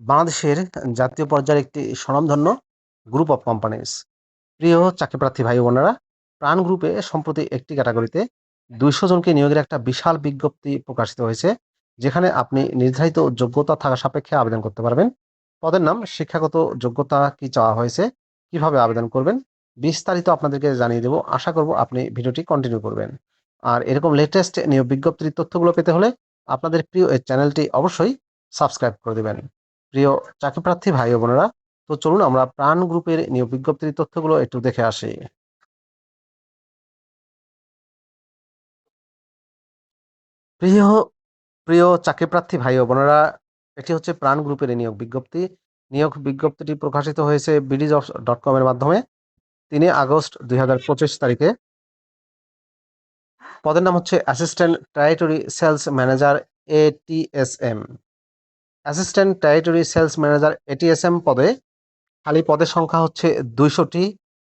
বাংলাদেশের জাতীয় পর্যায়ের একটি স্বনামধন্য গ্রুপ অফ কোম্পানিজ প্রিয় চাকরিপ্রার্থী ভাই বোনেরা, প্রাণ গ্রুপে সম্প্রতি একটি ক্যাটাগরিতে দুইশো জনকে নিয়োগের একটা বিশাল বিজ্ঞপ্তি প্রকাশিত হয়েছে, যেখানে আপনি নির্ধারিত যোগ্যতা থাকা সাপেক্ষে আবেদন করতে পারবেন। পদের নাম, শিক্ষাগত যোগ্যতা কি চাওয়া হয়েছে, কীভাবে আবেদন করবেন, বিস্তারিত আপনাদেরকে জানিয়ে দেবো। আশা করব আপনি ভিডিওটি কন্টিনিউ করবেন। আর এরকম লেটেস্ট নিয়োগ বিজ্ঞপ্তির তথ্যগুলো পেতে হলে আপনাদের প্রিয় এই চ্যানেলটি অবশ্যই সাবস্ক্রাইব করে দেবেন। প্রিয় চাকরিপ্রার্থী ভাই ও বোনেরা, তো চলুন আমরা প্রাণ গ্রুপের নিয়োগ বিজ্ঞপ্তির তথ্যগুলো একটু দেখে আসি। প্রিয় প্রিয় চাকরিপ্রার্থী ভাই ও বোনেরা, এটি হচ্ছে প্রাণ গ্রুপের নিয়োগ বিজ্ঞপ্তি। নিয়োগ বিজ্ঞপ্তিটি প্রকাশিত হয়েছে বিডি জবস ডট কম এর মাধ্যমে তিনই আগস্ট দুই হাজার পঁচিশ তারিখে। পদের নাম হচ্ছে assistant territory sales manager ATSM assistant territory sales manager ATSM পদে খালি পদের সংখ্যা হচ্ছে দুইশোটি,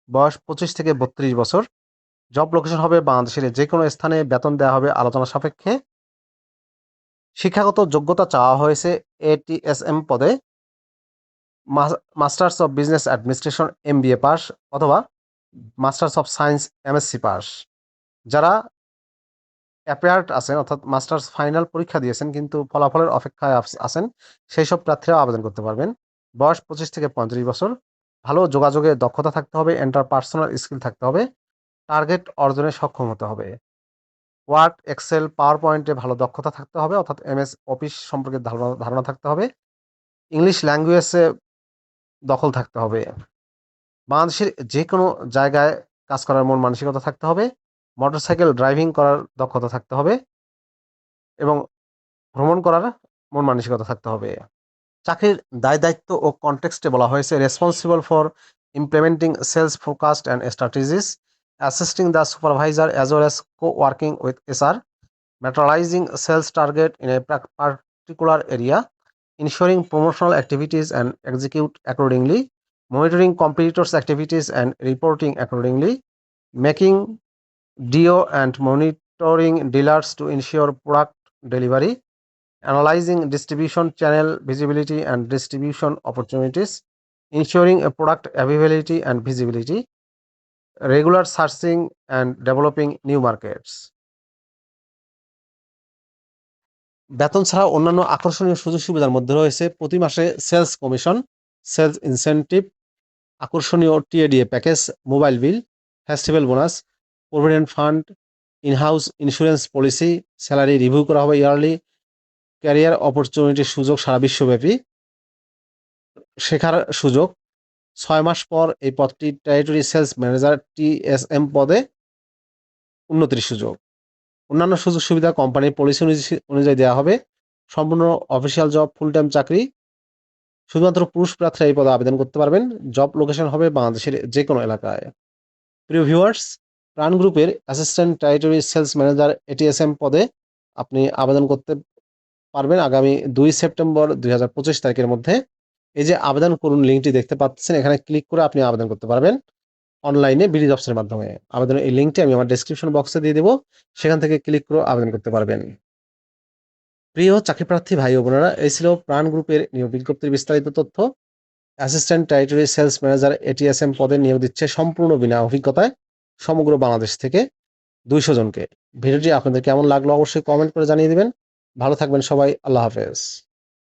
বয়স পঁচিশ থেকে বত্রিশ বছর। জব লোকেশন হবে বাংলাদেশের যে কোনো স্থানে বেতন দেওয়া হবে আলোচনা সাপেক্ষে। শিক্ষাগত যোগ্যতা চাওয়া হয়েছে এটিএসএম পদে। Masters of business administration M B A pass অথবা masters of science MSc pass. যারা অ্যাপেয়ার্ড আছেন, অর্থাৎ মাস্টার্স ফাইনাল পরীক্ষা দিয়েছেন, কিন্তু ফলাফলের অপেক্ষায় আছেন সেই সব প্রার্থীরাও আবেদন করতে পারবেন। বয়স পঁচিশ থেকে পঁয়ত্রিশ বছর, ভালো যোগাযোগে দক্ষতা থাকতে হবে, এন্টার পার্সোনাল স্কিল থাকতে হবে, টার্গেট অর্জনে সক্ষম হতে হবে। ওয়ার্ড, এক্সেল পাওয়ার পয়েন্টে ভালো দক্ষতা থাকতে হবে, অর্থাৎ এমএস অফিস সম্পর্কে ধারণা ধারণা থাকতে হবে। ইংলিশ ল্যাঙ্গুয়েজে দখল থাকতে হবে। বাংলাদেশের যে কোনো জায়গায় কাজ করার মন মানসিকতা থাকতে হবে। মোটরসাইকেল ড্রাইভিং করার দক্ষতা থাকতে হবে এবং ভ্রমণ করার মন মানসিকতা থাকতে হবে। চাকরির দায় দায়িত্ব ও কনটেক্সটে বলা হয়েছে responsible for implementing sales focused and strategies assisting the supervisor as well as co working with SR materialising sales target in a particular area ensuring promotional activities and execute accordingly, monitoring competitors' activities and reporting accordingly, making DO and monitoring dealers to ensure product delivery, analyzing distribution channel visibility and distribution opportunities, ensuring a product availability and visibility, regular searching and developing new markets. বেতন ছাড়া অন্যান্য আকর্ষণীয় সুযোগ সুবিধার মধ্যে রয়েছে প্রতি মাসে সেলস কমিশন সেলস ইনসেন্টিভ আকর্ষণীয় TADA package mobile bill festival bonus provident fund in house insurance policy salary review করা হবে ইয়ারলি ক্যারিয়ার অপরচুনিটির সুযোগ সারা বিশ্বব্যাপী, শেখার সুযোগ, ছয় মাস পর এই পদটি টেরিটরি সেলস ম্যানেজার টিএসএম পদে উন্নতির সুযোগ। অন্যান্য সুযোগ সুবিধা কোম্পানির পলিসি অনুযায়ী দেওয়া হবে। সম্পূর্ণ অফিসিয়াল জব ফুল টাইম চাকরি, শুধুমাত্র পুরুষ প্রার্থীরা এই পদে আবেদন করতে পারবেন। জব লোকেশন হবে বাংলাদেশের যে কোনো এলাকায়। প্রিয় ভিউয়ার্স প্রাণ গ্রুপের assistant territory sales manager ATSM পদে আপনি আবেদন করতে পারবেন আগামী দুই সেপ্টেম্বর দুই হাজার পঁচিশ তারিখের মধ্যে। এই যে আবেদন করুন, লিঙ্কটি দেখতে পাচ্ছেন, এখানে ক্লিক করে আপনি আবেদন করতে পারবেন অনলাইনে বিডি জবসের মাধ্যমে। আবেদনের এই লিঙ্কটি আমি আমার ডেসক্রিপশন বক্সে দিয়ে দেবো, সেখান থেকে ক্লিক করে আবেদন করতে পারবেন। প্রিয় চাকরিপ্রার্থী ভাই ও বোনেরা, এই ছিল প্রাণ গ্রুপের নিয়োগ বিজ্ঞপ্তির বিস্তারিত তথ্য। Assistant territory sales manager ATSM পদে নিয়োগ দিচ্ছে সম্পূর্ণ বিনা অভিজ্ঞতায়। সমগ্র বাংলাদেশ থেকে দুইশো জনকে। ভিডিওটি আপনাদের কেমন লাগল অবশ্যই কমেন্ট করে জানিয়ে দিবেন। ভালো থাকবেন সবাই। আল্লাহ হাফেজ।